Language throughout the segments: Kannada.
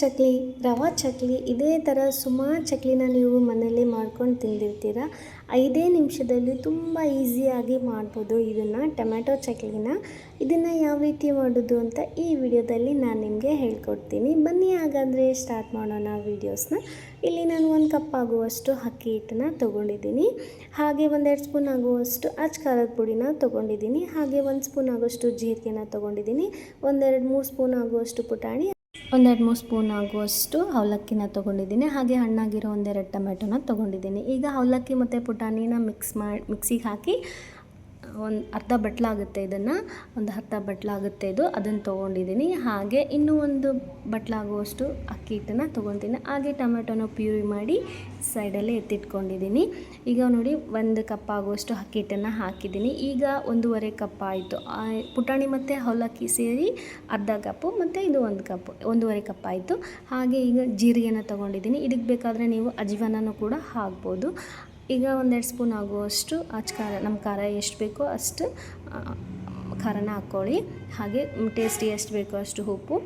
ಚಕ್ಲಿ, ರವಾ ಚಕ್ಲಿ, ಇದೇ ಥರ ಸುಮಾರು ಚಕ್ಲಿನ ನೀವು ಮನೆಯಲ್ಲೇ ಮಾಡ್ಕೊಂಡು ತಿಂದಿರ್ತೀರ. ಐದೇ ನಿಮಿಷದಲ್ಲಿ ತುಂಬ ಈಸಿಯಾಗಿ ಮಾಡ್ಬೋದು ಇದನ್ನು ಟೊಮ್ಯಾಟೊ ಚಕ್ಲಿನ. ಇದನ್ನು ಯಾವ ರೀತಿ ಮಾಡೋದು ಅಂತ ಈ ವಿಡಿಯೋದಲ್ಲಿ ನಾನು ನಿಮಗೆ ಹೇಳ್ಕೊಡ್ತೀನಿ. ಬನ್ನಿ ಹಾಗಾದರೆ ಸ್ಟಾರ್ಟ್ ಮಾಡೋಣ ವೀಡಿಯೋಸ್ನ ಇಲ್ಲಿ ನಾನು ಒಂದು ಕಪ್ ಆಗುವಷ್ಟು ಅಕ್ಕಿ ಹಿಟ್ಟನ್ನ ತೊಗೊಂಡಿದ್ದೀನಿ. ಹಾಗೆ ಒಂದೆರಡು ಸ್ಪೂನ್ ಆಗುವಷ್ಟು ಅಚ್ಚ ಖಾರದ ಪುಡಿನ ತೊಗೊಂಡಿದ್ದೀನಿ. ಹಾಗೆ ಒಂದು ಸ್ಪೂನ್ ಆಗುವಷ್ಟು ಜೀರಿಗೆನ ತೊಗೊಂಡಿದ್ದೀನಿ. ಒಂದೆರಡು ಮೂರು ಸ್ಪೂನ್ ಆಗುವಷ್ಟು ಪುಟಾಣಿ. ಒಂದೆರಡು ಮೂರು ಸ್ಪೂನ್ ಆಗುವಷ್ಟು ಅವಲಕ್ಕಿನ ತೊಗೊಂಡಿದ್ದೀನಿ. ಹಾಗೆ ಹಣ್ಣಾಗಿರೋ ಒಂದೆರಡು ಟೊಮೆಟೊನ ತೊಗೊಂಡಿದ್ದೀನಿ. ಈಗ ಅವಲಕ್ಕಿ ಮತ್ತು ಪುಟಾಣಿನ ಮಿಕ್ಸ್ ಮಾಡಿ ಮಿಕ್ಸಿಗೆ ಹಾಕಿ ಒಂದು ಅರ್ಧ ಬಟ್ಲಾಗುತ್ತೆ ಇದನ್ನು. ಒಂದು ಅರ್ಧ ಬಟ್ಲಾಗುತ್ತೆ ಇದು. ಅದನ್ನು ತೊಗೊಂಡಿದ್ದೀನಿ ಹಾಗೆ ಇನ್ನೂ ಒಂದು ಬಟ್ಲಾಗುವಷ್ಟು ಅಕ್ಕಿ ಹಿಟ್ಟನ್ನು ತೊಗೊತೀನಿ. ಹಾಗೆ ಟೊಮೆಟೊನ ಪ್ಯೂರಿ ಮಾಡಿ ಸೈಡಲ್ಲೇ ಎತ್ತಿಟ್ಕೊಂಡಿದ್ದೀನಿ ಈಗ ನೋಡಿ, ಒಂದು ಕಪ್ ಆಗುವಷ್ಟು ಅಕ್ಕಿ ಹಿಟ್ಟನ್ನು ಹಾಕಿದ್ದೀನಿ ಈಗ ಒಂದೂವರೆ ಕಪ್ ಆಯಿತು. ಪುಟಾಣಿ ಮತ್ತು ಹೊಲಕ್ಕಿ ಸೇರಿ ಅರ್ಧ ಕಪ್ಪು ಮತ್ತು ಇದು ಒಂದು ಕಪ್ ಒಂದೂವರೆ ಕಪ್ ಆಯಿತು. ಹಾಗೆ ಈಗ ಜೀರಿಗೆನ ತೊಗೊಂಡಿದ್ದೀನಿ ಇದಕ್ಕೆ ಬೇಕಾದರೆ ನೀವು ಅಜ್ವಾನನೂ ಕೂಡ ಹಾಕ್ಬೋದು. ಈಗ ಒಂದೆರಡು ಸ್ಪೂನ್ ಆಗುವಷ್ಟು ಅಚ್ಚ ಖಾರ, ನಮ್ಮ ಖಾರ ಎಷ್ಟು ಬೇಕೋ ಅಷ್ಟು ಖಾರನ ಹಾಕ್ಕೊಳ್ಳಿ. ಹಾಗೆ ಟೇಸ್ಟಿ ಎಷ್ಟು ಬೇಕೋ ಅಷ್ಟು ಉಪ್ಪು.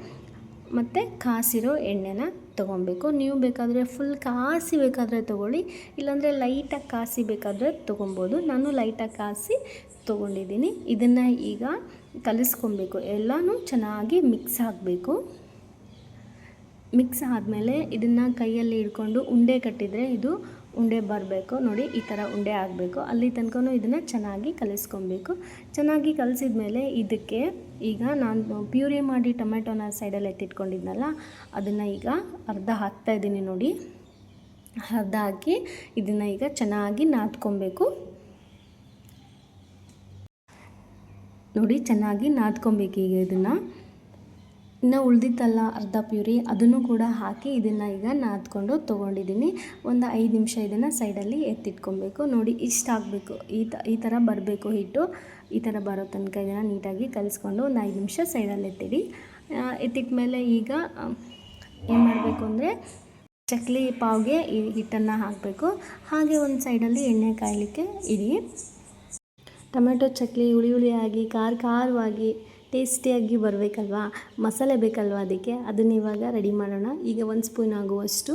ಮತ್ತು ಕಾಸಿರೋ ಎಣ್ಣೆನ ತೊಗೊಬೇಕು ನೀವು ಬೇಕಾದರೆ ಫುಲ್ ಕಾಸಿ ಬೇಕಾದರೆ ತೊಗೊಳ್ಳಿ, ಇಲ್ಲಾಂದರೆ ಲೈಟಾಗಿ ಕಾಸಿ ಬೇಕಾದರೆ ತೊಗೊಬೋದು ನಾನು ಲೈಟಾಗಿ ಕಾಸಿ ತೊಗೊಂಡಿದ್ದೀನಿ. ಇದನ್ನು ಈಗ ಕಲಿಸ್ಕೊಬೇಕು ಎಲ್ಲನೂ ಚೆನ್ನಾಗಿ ಮಿಕ್ಸ್ ಆಗಬೇಕು ಮಿಕ್ಸ್ ಆದಮೇಲೆ ಇದನ್ನು ಕೈಯಲ್ಲಿ ಹಿಡ್ಕೊಂಡು ಉಂಡೆ ಕಟ್ಟಿದರೆ ಇದು ಉಂಡೆ ಬರಬೇಕು. ನೋಡಿ, ಈ ಥರ ಉಂಡೆ ಆಗಬೇಕು. ಅಲ್ಲಿ ತನಕ ಇದನ್ನು ಚೆನ್ನಾಗಿ ಕಲಿಸ್ಕೊಬೇಕು. ಚೆನ್ನಾಗಿ ಕಲಿಸಿದ ಮೇಲೆ ಇದಕ್ಕೆ ಈಗ ನಾನು ಪ್ಯೂರಿ ಮಾಡಿ ಟೊಮೆಟೊನ ಸೈಡಲ್ಲಿ ಎತ್ತಿಟ್ಕೊಂಡಿದ್ನಲ್ಲ, ಅದನ್ನು ಈಗ ಅರ್ಧ ಹಾಕ್ತಾಯಿದ್ದೀನಿ ನೋಡಿ. ಅರ್ಧ ಹಾಕಿ ಇದನ್ನು ಈಗ ಚೆನ್ನಾಗಿ ನಾದ್ಕೊಬೇಕು. ನೋಡಿ, ಚೆನ್ನಾಗಿ ನಾದ್ಕೊಬೇಕು ಈಗ ಇದನ್ನು. ಇನ್ನು ಉಳಿದಿತ್ತಲ್ಲ ಅರ್ಧ ಪ್ಯೂರಿ, ಅದನ್ನು ಕೂಡ ಹಾಕಿ ಇದನ್ನು ಈಗ ನಾದ್ಕೊಂಡು ತೊಗೊಂಡಿದ್ದೀನಿ ಒಂದು ಐದು ನಿಮಿಷ ಇದನ್ನು ಸೈಡಲ್ಲಿ ಎತ್ತಿಟ್ಕೊಬೇಕು. ನೋಡಿ, ಇಷ್ಟ ಆಗಬೇಕು. ಈ ತ, ಈ ಥರ ಬರಬೇಕು ಹಿಟ್ಟು. ಈ ಥರ ಬರೋ ತನಕ ಇದನ್ನು ನೀಟಾಗಿ ಕಲಿಸ್ಕೊಂಡು ಒಂದು ಐದು ನಿಮಿಷ ಸೈಡಲ್ಲಿ ಎತ್ತಿಡಿ. ಎತ್ತಿಟ್ಟ ಮೇಲೆ ಈಗ ಏನು ಮಾಡಬೇಕು ಅಂದರೆ ಚಕ್ಲಿ ಪಾವ್ಗೆ ಈ ಹಿಟ್ಟನ್ನು ಹಾಕಬೇಕು. ಹಾಗೆ ಒಂದು ಸೈಡಲ್ಲಿ ಎಣ್ಣೆ ಕಾಯಲಿಕ್ಕೆ ಇಡಿ. ಟೊಮೆಟೊ ಚಕ್ಲಿ ಹುಳಿ ಹುಳಿಯಾಗಿ ಖಾರ ಖಾರವಾಗಿ ಟೇಸ್ಟಿಯಾಗಿ ಬರಬೇಕಲ್ವಾ? ಮಸಾಲೆ ಬೇಕಲ್ವಾ ಅದಕ್ಕೆ? ಅದನ್ನ ಇವಾಗ ರೆಡಿ ಮಾಡೋಣ. ಈಗ ಒಂದು ಸ್ಪೂನ್ ಆಗುವಷ್ಟು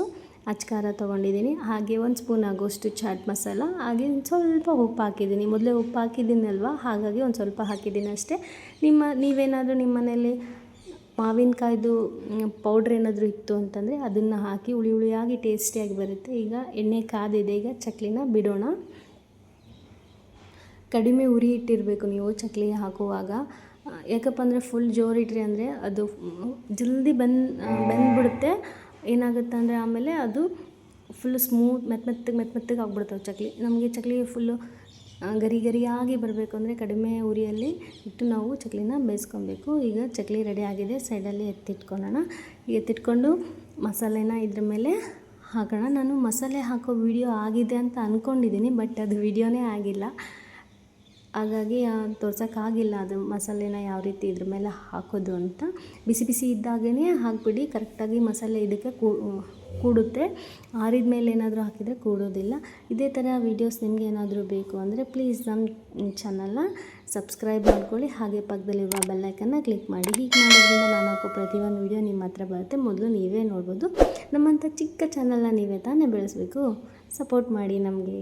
ಅಚ್ಕಾರ ತೊಗೊಂಡಿದ್ದೀನಿ. ಹಾಗೆ ಒಂದು ಸ್ಪೂನ್ ಆಗುವಷ್ಟು ಚಾಟ್ ಮಸಾಲ ಹಾಗೆ ಒಂದು ಸ್ವಲ್ಪ ಉಪ್ಪು ಹಾಕಿದ್ದೀನಿ. ಮೊದಲೇ ಉಪ್ಪು ಹಾಕಿದ್ದೀನಲ್ವ? ಹಾಗಾಗಿ ಒಂದು ಸ್ವಲ್ಪ ಹಾಕಿದ್ದೀನಿ ಅಷ್ಟೇ. ನಿಮ್ಮ, ನೀವೇನಾದರೂ ನಿಮ್ಮ ಮನೇಲಿ ಮಾವಿನಕಾಯ್ದು ಪೌಡ್ರ್ ಏನಾದರೂ ಇತ್ತು ಅಂತಂದರೆ ಅದನ್ನು ಹಾಕಿ ಹುಳಿ ಹುಳಿಯಾಗಿ ಟೇಸ್ಟಿಯಾಗಿ ಬರುತ್ತೆ. ಈಗ ಎಣ್ಣೆ ಕಾದಿದೆ. ಈಗ ಚಕ್ಲಿನ ಬಿಡೋಣ. ಕಡಿಮೆ ಉರಿ ಇಟ್ಟಿರಬೇಕು ನೀವು ಚಕ್ಲಿ ಹಾಕುವಾಗ. ಯಾಕಪ್ಪ ಅಂದರೆ ಫುಲ್ ಜೋರಿಟ್ರಿ ಅಂದರೆ ಅದು ಜಲ್ದಿ ಬೆಂದು ಬೆಂದ್ಬಿಡುತ್ತೆ. ಏನಾಗುತ್ತೆ ಅಂದರೆ ಆಮೇಲೆ ಅದು ಫುಲ್ ಸ್ಮೂತ್ ಮೆತ್ತ ಮೆತ್ತಗೆ ಮೆತ್ತ ಮೆತ್ತಗೆ ಆಗ್ಬಿಡ್ತಾವೆ ಚಕ್ಲಿ. ನಮಗೆ ಚಕ್ಲಿ ಫುಲ್ಲು ಗರಿ ಗರಿಯಾಗಿ ಬರಬೇಕು ಅಂದರೆ ಕಡಿಮೆ ಉರಿಯಲ್ಲಿ ಇಟ್ಟು ನಾವು ಚಕ್ಲಿನ ಬೇಯಿಸ್ಕೊಬೇಕು. ಈಗ ಚಕ್ಲಿ ರೆಡಿ ಆಗಿದೆ, ಸೈಡಲ್ಲಿ ಎತ್ತಿಟ್ಕೊಳ್ಳೋಣ. ಎತ್ತಿಟ್ಕೊಂಡು ಮಸಾಲೆನ ಇದ್ರ ಮೇಲೆ ಹಾಕೋಣ. ನಾನು ಮಸಾಲೆ ಹಾಕೋ ವಿಡಿಯೋ ಆಗಿದೆ ಅಂತ ಅಂದ್ಕೊಂಡಿದ್ದೀನಿ ಬಟ್ ಅದು ವಿಡಿಯೋನೇ ಆಗಿಲ್ಲ. ಹಾಗಾಗಿ ತೋರ್ಸೋಕ್ಕಾಗಿಲ್ಲ ಅದು ಮಸಾಲೆನ ಯಾವ ರೀತಿ ಇದ್ರ ಮೇಲೆ ಹಾಕೋದು ಅಂತ. ಬಿಸಿ ಬಿಸಿ ಇದ್ದಾಗೇ ಹಾಕ್ಬಿಡಿ, ಕರೆಕ್ಟಾಗಿ ಮಸಾಲೆ ಇದಕ್ಕೆ ಕೂಡುತ್ತೆ. ಆರಿದ ಮೇಲೆ ಏನಾದರೂ ಹಾಕಿದರೆ ಕೂಡೋದಿಲ್ಲ. ಇದೇ ಥರ ವೀಡಿಯೋಸ್ ನಿಮಗೆ ಏನಾದರೂ ಬೇಕು ಅಂದರೆ ಪ್ಲೀಸ್ ನಮ್ಮ ಚಾನಲ್ನ ಸಬ್ಸ್ಕ್ರೈಬ್ ಮಾಡ್ಕೊಳ್ಳಿ. ಹಾಗೆ ಪಕ್ಕದಲ್ಲಿರುವ ಬೆಲ್ಲೈಕನ್ನ ಕ್ಲಿಕ್ ಮಾಡಿ. ಹೀಗೆ ಮಾಡೋದ್ರಿಂದ ನಾನು ಹಾಕೋ ಪ್ರತಿಯೊಂದು ವೀಡಿಯೋ ನಿಮ್ಮ ಹತ್ರ ಬರುತ್ತೆ. ಮೊದಲು ನೀವೇ ನೋಡ್ಬೋದು. ನಮ್ಮಂಥ ಚಿಕ್ಕ ಚಾನಲ್ನ ನೀವೇ ತಾನೇ ಬೆಳೆಸಬೇಕು. ಸಪೋರ್ಟ್ ಮಾಡಿ ನಮಗೆ.